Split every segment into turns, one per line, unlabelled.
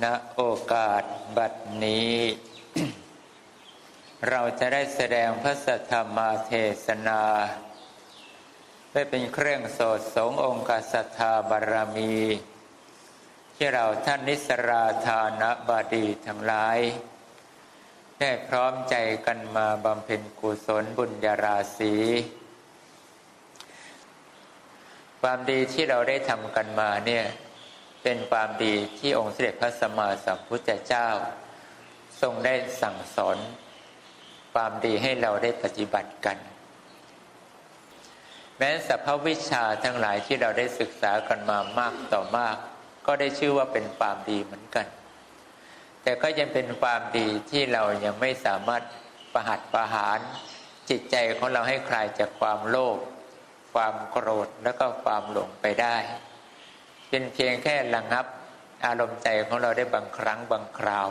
ณโอกาสบัดนี้ เราจะได้แสดงพระสัทธรรมเทศนาเพื่อเป็นเครื่องโสดสงองค์กษัตธาบารมี ที่เราท่านนิสราธานบดีทั้งหลาย ได้พร้อมใจกันมาบำเพ็ญกุศลบุญญาราศีความดีที่เราได้ทำกันมาเนี่ย เป็นความดีที่องค์เสด็จพระสัมมาสัมพุทธเจ้า ทรงได้สั่งสอน ความดีให้เราได้ปฏิบัติกัน แม้สัพพวิชาทั้งหลายที่เราได้ศึกษากันมามากต่อมาก ก็ได้ชื่อว่าเป็นความดีเหมือนกัน แต่ก็ยังเป็นความดีที่เรายังไม่สามารถประหัตประหารจิตใจของเราให้คลายจากความโลภความโกรธแล้วก็ความหลงไปได้ เป็นเพียงแค่ระงับ อารมณ์ใจของเราได้บางครั้งบางคราว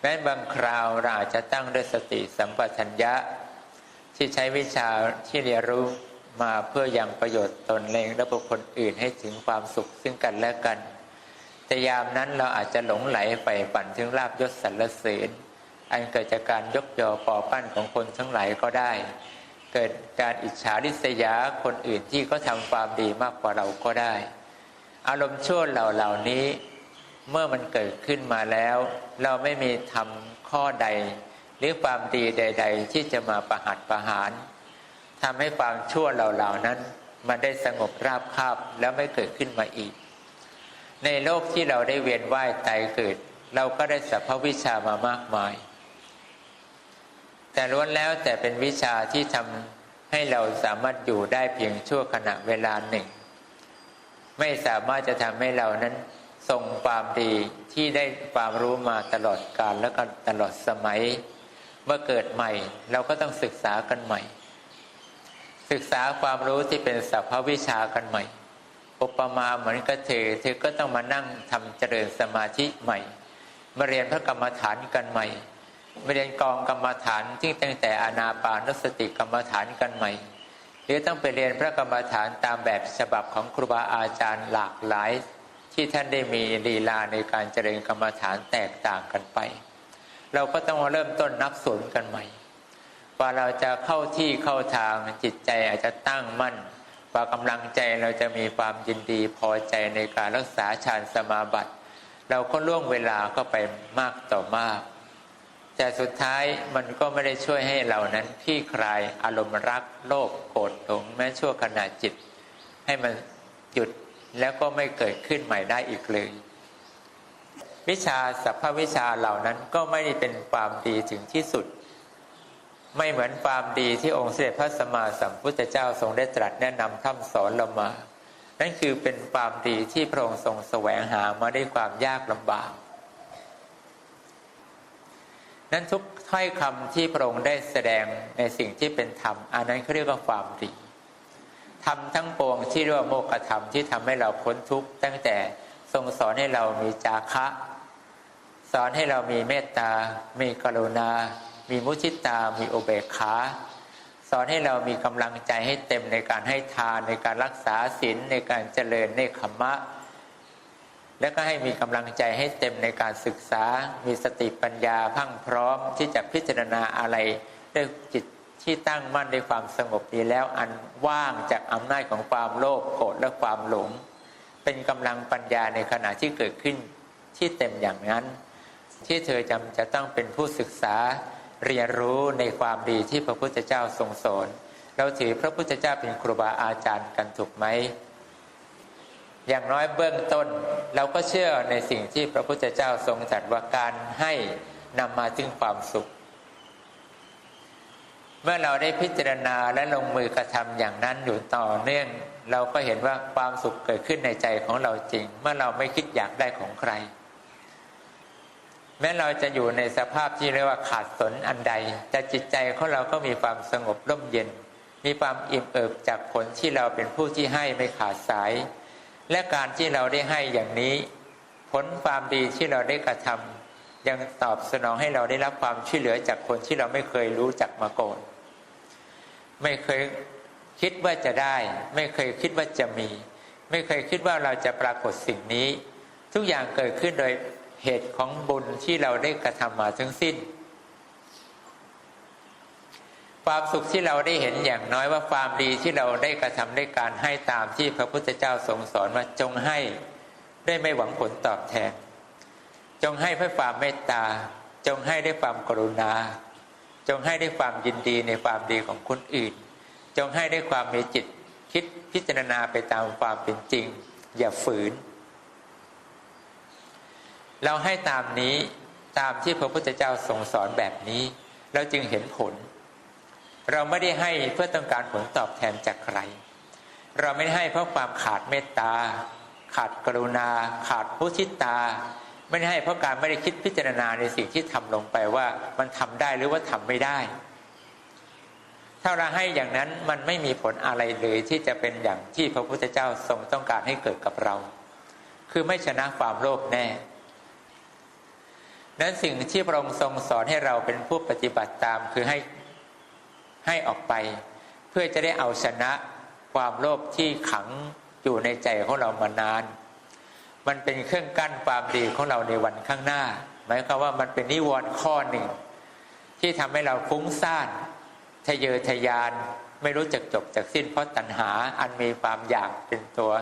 แม้บางคราวเราอาจจะตั้งด้วยสติสัมปชัญญะ ที่ใช้วิชาที่เรียนรู้มาเพื่อยังประโยชน์ตนเองและบุคคลอื่นให้ถึงความสุขซึ่งกันและกัน แต่ยามนั้นเราอาจจะหลงไหลไปปั่นถึงลาบยศสรรเสริญอันเกิดจากการยกยอปอปั้นของคนทั้งหลายก็ได้ เกิดการอิจฉาริษยาคนอื่นที่เขาทำความดีมากกว่าเราก็ได้ อารมณ์ชั่วเหล่าเหล่านี้ เมื่อมันเกิดขึ้นมาแล้ว เราไม่มีทำข้อใด หรือความดีใด ๆ ที่จะมาประหัตประหารทำให้ความชั่วเหล่าเหล่านั้น มันได้สงบราบคาบแล้วไม่เกิดขึ้นมาอีก ในโลกที่เราได้เวียนว่ายตายเกิด เราก็ได้สัพพวิชามามากมาย แต่ล้วนแล้วแต่เป็นวิชาที่ทำให้เราสามารถอยู่ได้เพียงชั่วขณะเวลาหนึ่ง ไม่สามารถจะทำให้เรานั้นทรงความดีที่ได้ความรู้มาตลอดกาลและก็ตลอดสมัย เมื่อเกิดใหม่ เราก็ต้องศึกษากันใหม่ ศึกษาความรู้ที่เป็นสัพพวิชากันใหม่อุปมาเหมือนกับเธอเธอก็ต้องมานั่งทำเจริญสมาธิใหม่ มาเรียนพระกรรมฐานกันใหม่มาเรียนกองกรรมฐานที่ตั้งแต่อานาปานสติกรรมฐานกันใหม่ หรือต้องไปเรียนพระกรรมฐานตามแบบฉบับของครูบาอาจารย์หลากหลาย ที่ท่านได้มีลีลาในการเจริญกรรมฐานแตกต่างกันไป เราก็ต้องเริ่มต้นนับศูนย์กันใหม่ ว่าเราจะเข้าที่เข้าทางจิตใจอาจจะตั้งมั่นว่ากำลังใจเราจะมีความยินดีพอใจในการรักษาฌานสมาบัติ เราก็ล่วงเวลาก็ไปมากต่อมาก แต่สุดท้ายมันก็ไม่ได้ช่วยให้เรานั้นที่คลายอารมณ์รักโลภโกรธหลงแม้ชั่วขณะจิต ให้มันหยุดแล้วก็ไม่เกิดขึ้นใหม่ได้อีกเลย วิชาสัพพวิชาเหล่านั้นก็ไม่ได้เป็นความดีถึงที่สุด ไม่เหมือนความดีที่องค์เสด็จพระสัมมาสัมพุทธเจ้าทรงได้ตรัสแนะนำคำสอนเรามา นั่นคือเป็นความดีที่พระองค์ทรงแสวงหามาด้วยความยากลำบาก นั้นทุกถ้อยคำที่พระองค์ได้แสดงในสิ่งที่เป็นธรรม อันนั้นเขาเรียกว่าความดีทำทั้งปวงที่เรียกว่าโมกธรรมที่ทำให้เราพ้นทุกข์ตั้งแต่ทรงสอนให้เรามีจาคะ สอนให้เรามีเมตตา มีกรุณา มีมุทิตา มีโอเบคขาสอนให้เรามีกำลังใจให้เต็มในการให้ทานในการรักษาศีลในการเจริญในขมมะ แล้วก็ให้มีกำลังใจให้เต็มในการศึกษา มีสติปัญญาพั่งพร้อมที่จะพิจารณาอะไรด้วยจิตที่ตั้งมั่นในความสงบดีแล้วอันว่างจากอำนาจของความโลภโกรธและความหลง เป็นกำลังปัญญาในขณะที่เกิดขึ้นที่เต็มอย่างนั้น ที่เธอจำจะต้องเป็นผู้ศึกษาเรียนรู้ในความดีที่พระพุทธเจ้าทรงสอนเราถือพระพุทธเจ้าเป็นครูบาอาจารย์กันถูกไหม อย่างน้อยเบื้องต้น เราก็เชื่อในสิ่งที่พระพุทธเจ้าทรงจัดว่าการให้นำมาถึงความสุข เมื่อเราได้พิจารณาและลงมือกระทำอย่างนั้นอยู่ต่อเนื่อง เราก็เห็นว่าความสุขเกิดขึ้นในใจของเราจริง เมื่อเราไม่คิดอยากได้ของใครแแม้เราจะอยู่ในสภาพที่เรียกว่าขาดสนอันใด แต่จิตใจของเราก็มีความสงบร่มเย็น มีความอิ่มเอิบจากผลที่เราเป็นผู้ที่ให้ไม่ขาดสาย และการที่เราได้ให้อย่างนี้ ผลความดีที่เราได้กระทำยังตอบสนองให้เราได้รับความช่วยเหลือจากคนที่เราไม่เคยรู้จักมาก่อนไม่เคยคิดว่าจะได้ ไม่เคยคิดว่าจะมี ไม่เคยคิดว่าเราจะปรากฏสิ่งนี้ ทุกอย่างเกิดขึ้นโดยเหตุของบุญที่เราได้กระทำมาทั้งสิ้น ความสุขที่เราได้เห็นอย่างน้อยว่าความดีที่เราได้กระทำได้การให้ตามที่พระพุทธเจ้าทรงสอนว่าจงให้ได้ไม่หวังผลตอบแทน จงให้เพื่อความเมตตา จงให้ด้วยความกรุณา จงให้ด้วยความยินดีในความดีของคนอื่น จงให้ด้วยความมีจิตคิดพิจารณาไปตามความเป็นจริง อย่าฝืน เราให้ตามนี้ตามที่พระพุทธเจ้าทรงสอนแบบนี้ เราจึงเห็นผล เราไม่ได้ให้เพื่อต้องการผลตอบแทนจากใคร เราไม่ได้ให้เพราะความขาดเมตตา ขาดกรุณา ขาดผู้ชิตา ไม่ได้ให้เพราะการไม่ได้คิดพิจารณาในสิ่งที่ทำลงไปว่ามันทำได้หรือว่าทำไม่ได้ ถ้าเราให้อย่างนั้นมันไม่มีผลอะไรเลยที่จะเป็นอย่างที่พระพุทธเจ้าทรงต้องการให้เกิดกับเรา คือไม่ชนะความโลภแน่นั้นสิ่งที่พระองค์ทรงสอนให้เราเป็นผู้ปฏิบัติตามคือให้ ให้ออกไป เพื่อจะได้เอาชนะความโลภที่ขังอยู่ในใจของเรามานาน มันเป็นเครื่องกั้นความดีของเราในวันข้างหน้า หมายความว่ามันเป็นนิวรณ์ข้อหนึ่ง ที่ทำให้เราฟุ้งซ่านทะเยอทะยานไม่รู้จักจบจากสิ้นเพราะตัณหาอันมีความอยากเป็นตัว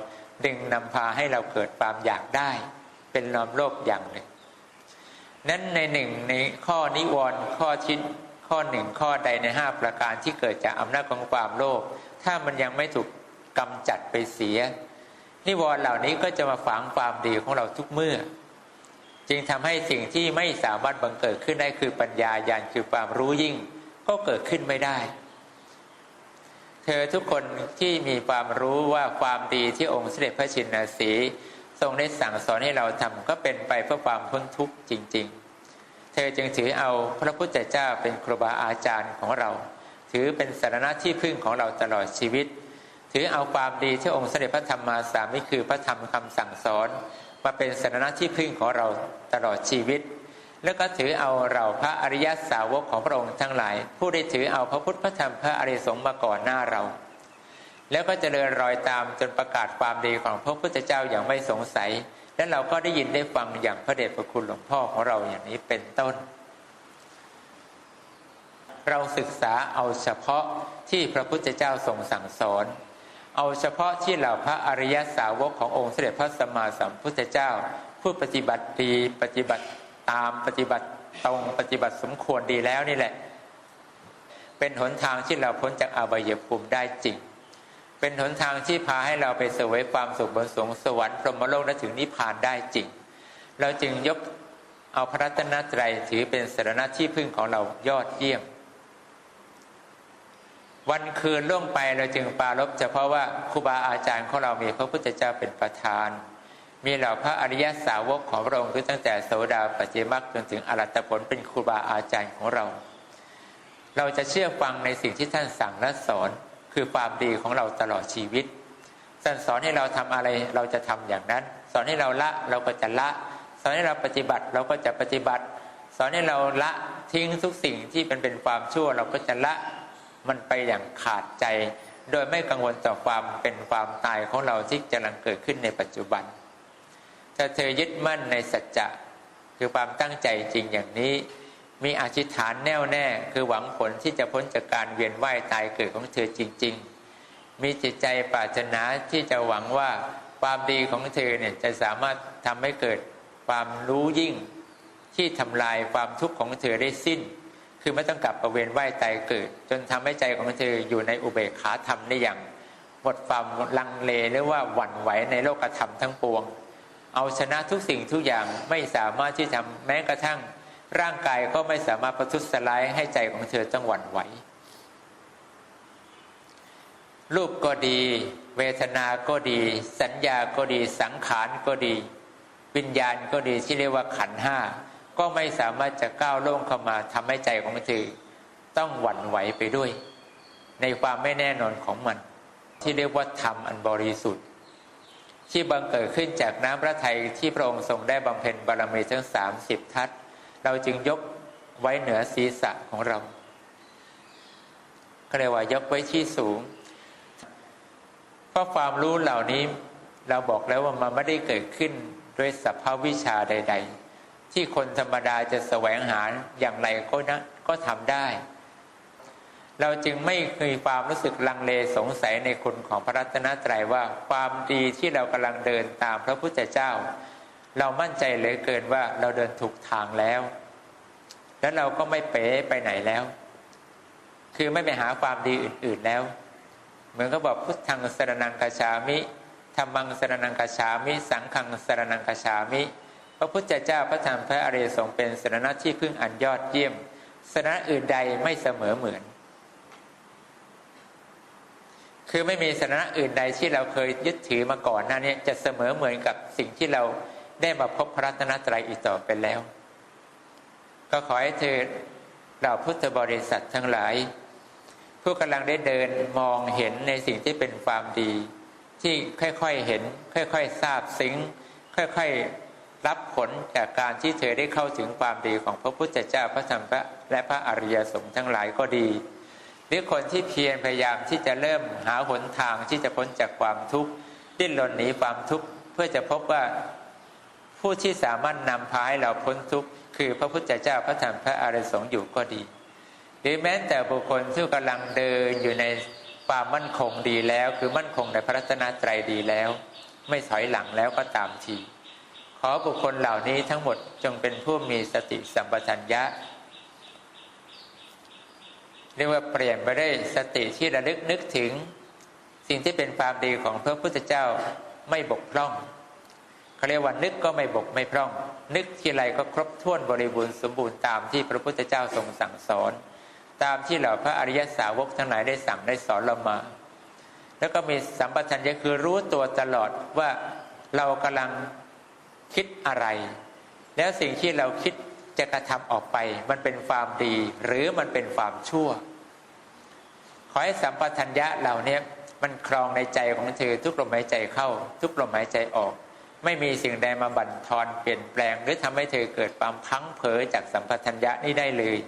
ดึงนำพาให้เราเกิดความอยากได้ เป็นนอมโลภอย่างหนึ่ง นั้นในหนึ่งในข้อนิวรณ์ข้อชิ้น ข้อหนึ่งข้อใดในห้าประการที่เกิดจากอำนาจของความโลภถ้ามันยังไม่ถูกกำจัดไปเสีย นิวรณ์เหล่านี้ก็จะมาฝังความดีของเราทุกเมื่อ จึงทำให้สิ่งที่ไม่สามารถบังเกิดขึ้นได้คือปัญญาญาณคือความรู้ยิ่ง ก็เกิดขึ้นไม่ได้ เธอทุกคนที่มีความรู้ว่าความดีที่องค์เสด็จพระชินสีทรงได้สั่งสอนให้เราทำก็เป็นไปเพื่อความพ้นทุกข์จริง ๆ เธอจึงถือเอาพระพุทธเจ้าเป็นครูบาอาจารย์ของเรา ถือเป็นสารณะที่พึ่งของเราตลอดชีวิต ถือเอาความดีที่องค์เสด็จพระธรรมมาสามิคือพระธรรมคำสั่งสอน มาเป็นสารณะที่พึ่งของเราตลอดชีวิต แล้วก็ถือเอาเราพระอริยสาวกของพระองค์ทั้งหลาย ผู้ได้ถือเอาพระพุทธพระธรรมพระอริยสงฆ์มาก่อนหน้าเรา แล้วก็จเจริญรอยตามจนประกาศความดีของพระพุทธเจ้าอย่างไม่สงสัย และเราก็ได้ยินได้ฟังอย่างพระเดชพระคุณหลวงพ่อของเราอย่างนี้เป็นต้น เราศึกษาเอาเฉพาะที่พระพุทธเจ้าทรงสั่งสอน เอาเฉพาะที่เหล่าพระอริยสาวกขององค์เสด็จพระสัมมาสัมพุทธเจ้า ผู้ปฏิบัติดีปฏิบัติตามปฏิบัติตรงปฏิบัติสมควรดีแล้วนี่แหละ เป็นหนทางที่เราพ้นจากอบายภูมิได้จริง เป็นหนทางที่พาให้เราไปเสวยความสุขบนสวงสวรรค์พรหมโลกและถึงนิพพานได้จริง เราจึงยกเอาพระรัตนตรัยถือเป็นสารณะที่พึ่งของเรายอดเยี่ยม วันคืนล่วงไปเราจึงปารบเฉพาะว่าครูบาอาจารย์ของเรามีพระพุทธเจ้าเป็นประธาน มีเหล่าพระอริยสาวกของพระองค์คือตั้งแต่โสดาปัจเจมักจนถึงอรัตผลเป็นครูบาอาจารย์ของเรา เราจะเชื่อฟังในสิ่งที่ท่านสั่งและสอน คือความดีของเราตลอดชีวิตท่านสอนให้เราทำอะไรเราจะทำอย่างนั้น สอนให้เราละเราก็จะละ สอนให้เราปฏิบัติเราก็จะปฏิบัติ สอนให้เราละทิ้งทุกสิ่งที่เป็นเป็นความชั่ว เราก็จะละมันไปอย่างขาดใจ โดยไม่กังวลต่อความเป็นความตายของเราที่กำลังเกิดขึ้นในปัจจุบัน ถ้าเธอยึดมั่นในสัจจะคือความตั้งใจจริงอย่างนี้ มีอธิษฐานแน่วแน่ คือหวังผลที่จะพ้นจากการเวียนว่ายตายเกิดของเธอจริง ๆ มีจิตใจปรารถนาที่จะหวังว่าความดีของเธอเนี่ยจะสามารถทำให้เกิดความรู้ยิ่งที่ทำลายความทุกข์ของเธอได้สิ้น คือไม่ต้องกลับประเวียนว่ายตายเกิด จนทำให้ใจของเธออยู่ในอุเบกขาธรรมได้อย่างหมดความลังเลหรือว่าหวั่นไหวในโลกธรรมทั้งปวง เอาชนะทุกสิ่งทุกอย่างไม่สามารถที่ทำแม้กระทั่ง ร่างกายก็ไม่สามารถประทุษร้ายให้ใจของเธอต้องหวั่นไหว รูปก็ดี เวทนาก็ดี สัญญาก็ดี สังขารก็ดี วิญญาณก็ดีที่เรียกว่าขันห้า ก็ไม่สามารถจะก้าวล่วงเข้ามาทำให้ใจของเธอต้องหวั่นไหวไปด้วย ในความไม่แน่นอนของมัน ที่เรียกว่าธรรมอันบริสุทธิ์ ที่บังเกิดขึ้นจากน้ำพระทัยที่พระองค์ทรงได้บำเพ็ญบารมีทั้งสามสิบทัศ เราจึงยกไว้เหนือศีรษะของเราก็เรียกว่ายกไว้ที่สูง เพราะความรู้เหล่านี้เราบอกแล้วว่ามันไม่ได้เกิดขึ้นด้วยสัพพวิชาใด ๆ ที่คนธรรมดาจะแสวงหาอย่างไรก็นะก็ทำได้ เราจึงไม่เคยความรู้สึกลังเลสงสัยในคุณของพระรัตนตรัยว่าความดีที่เรากำลังเดินตามพระพุทธเจ้า เรามั่นใจเหลือเกินว่าเราเดินถูกทางแล้ว แล้วเราก็ไม่เป๋ไปไหนแล้ว คือไม่ไปหาความดีอื่น ๆแล้ว เหมือนก็บอกพุทธังสรนังกชามิธรรมังสรนังกชามิ สังฆังสรนังกชามิ พระพุทธเจ้าพระธรรมพระอริยสงฆ์เป็นสรณะที่พึ่งอันยอดเยี่ยมสรณะอื่นใดไม่เสมอเหมือน คือไม่มีสรณะอื่นใดที่เราเคยยึดถือมาก่อนหน้านี้จะเสมอเหมือนกับสิ่งที่เรา ได้มาพบพระรัตนตรัยอีกต่อไปแล้ว ก็ขอให้เธอเราพุทธบริษัททั้งหลาย ผู้กำลังได้เดินมองเห็นในสิ่งที่เป็นความดี ที่ค่อยๆเห็น ค่อยๆทราบซึ้ง ค่อยๆรับผลจากการที่เธอได้เข้าถึงความดีของพระพุทธเจ้าพระธรรมพระและพระอริยสงฆ์ทั้งหลายก็ดี หรือคนที่เพียรพยายามที่จะเริ่มหาหนทางที่จะพ้นจากความทุกข์ดิ้นรนหนีความทุกข์เพื่อจะพบว่า ผู้ที่สามารถนำพาให้เราพ้นทุกข์คือพระพุทธเจ้าพระธรรมพระอริยสงฆ์อยู่ก็ดี หรือแม้แต่บุคคลที่กำลังเดินอยู่ในความมั่นคงดีแล้ว คือมั่นคงในพระรัตนตรัยดีแล้ว ไม่ถอยหลังแล้วก็ตามที ขอบุคคลเหล่านี้ทั้งหมดจงเป็นผู้มีสติสัมปชัญญะเรียกว่าเปลี่ยนไปได้สติที่ระลึกนึกถึง สิ่งที่เป็นความดีของพระพุทธเจ้าไม่บกพร่อง เขาเรียกว่านึกก็ไม่บกไม่พร่อง นึกทีไรก็ครบถ้วนบริบูรณ์สมบูรณ์ตามที่พระพุทธเจ้าทรงสั่งสอน ตามที่เหล่าพระอริยสาวกทั้งหลายได้สั่งได้สอนเรามา แล้วก็มีสัมปชัญญะคือรู้ตัวตลอดว่าเรากำลังคิดอะไร แล้วสิ่งที่เราคิดจะกระทำออกไป มันเป็นความดี หรือมันเป็นความชั่ว ขอให้สัมปชัญญะเหล่านี้มันครองในใจของเธอทุกลมหายใจเข้า ทุกลมหายใจออก ไม่มีสิ่งใดมาบั่นทอนเปลี่ยนแปลง หรือทำให้เธอเกิดความพังเผยจากสัมปชัญญะนี้ได้เลย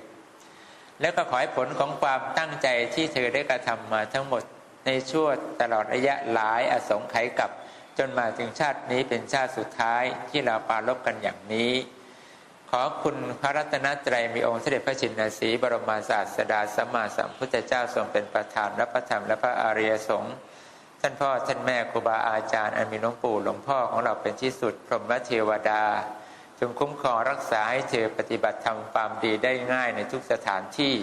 แล้วก็ขอให้ผลของความตั้งใจที่เธอได้กระทำมาทั้งหมดในช่วงตลอดระยะหลายอสงไขยกับจนมาถึงชาตินี้เป็นชาติสุดท้ายที่เราปารบกันอย่างนี้ ขอคุณพระรัตนตรัยมีองค์เสด็จพระชินสีบรมศาสดาสัมมาสัมพุทธเจ้าทรงเป็นประธานรับพระธรรมและพระอริยสงฆ์ ท่านพ่อท่านแม่ครูบาอาจารย์อันมีหลวงปู่หลวงพ่อของเราเป็นที่สุด พรหมเทวดา จงคุ้มครองรักษาให้เธอปฏิบัติธรรมความดีได้ง่ายในทุกสถานที่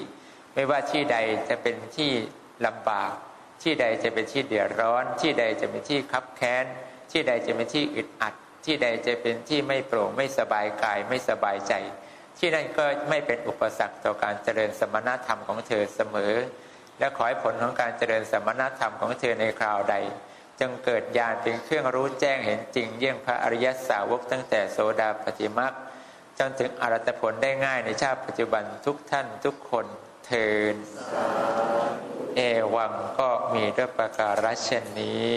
ไม่ว่าที่ใดจะเป็นที่ลำบาก ที่ใดจะเป็นที่เดือดร้อน ที่ใดจะเป็นที่คับแค้น ที่ใดจะเป็นที่อึดอัด ที่ใดจะเป็นที่ไม่โปร่งไม่สบายกายไม่สบายใจ ที่นั่นก็ไม่เป็นอุปสรรคต่อการเจริญสมณธรรมของเธอเสมอ และขอให้ผลของการเจริญสมณธรรมของเธอในคราวใด จงเกิดญาณเป็นเครื่องรู้แจ้งเห็นจริง เยี่ยงพระอริยสาวกตั้งแต่โสดาปฏิมักจนถึงอรัตผลได้ง่ายในชาติปัจจุบันทุกท่านทุกคนเทินเอวังก็มีด้วยประการเช่นนี้